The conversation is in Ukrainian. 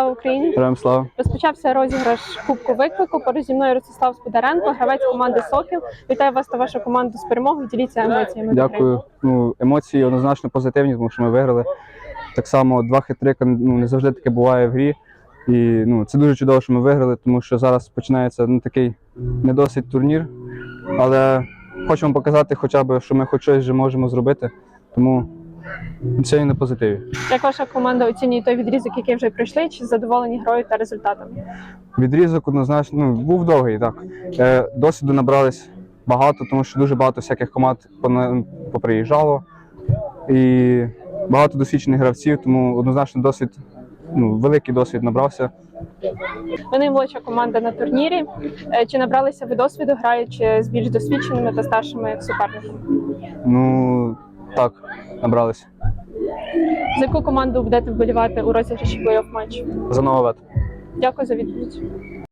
Україні! Героям слава. Розпочався розіграш Кубку виклику. Поруч зі мною Ростислав Сподаренко, гравець команди Сокіл. Вітаю вас та вашу команду з перемогою. Діліться емоціями. Дякую. Ну, емоції однозначно позитивні, тому що ми виграли. Так само два хитрика ну, не завжди таке буває в грі. І ну, це дуже чудово, що ми виграли, тому що зараз починається ну, такий не досить турнір. Але хочемо показати хоча б, що ми хоч щось вже можемо зробити. Тому все на позитиві. Як ваша команда оцінює той відрізок, який вже пройшли, чи задоволені грою та результатами? Відрізок однозначно ну, був довгий, так. Е, досвіду набрались багато, тому що дуже багато всяких команд поприїжджало. І багато досвідчених гравців, тому однозначно досвід, ну, великий досвід набрався. Ви наймолодша команда на турнірі. Е, Чи набралися ви досвіду, граючи з більш досвідченими та старшими суперниками? Ну так, набралися. За яку команду будете вболівати у розіграші плей-офф матчу? За нововет. Дякую за відповідь.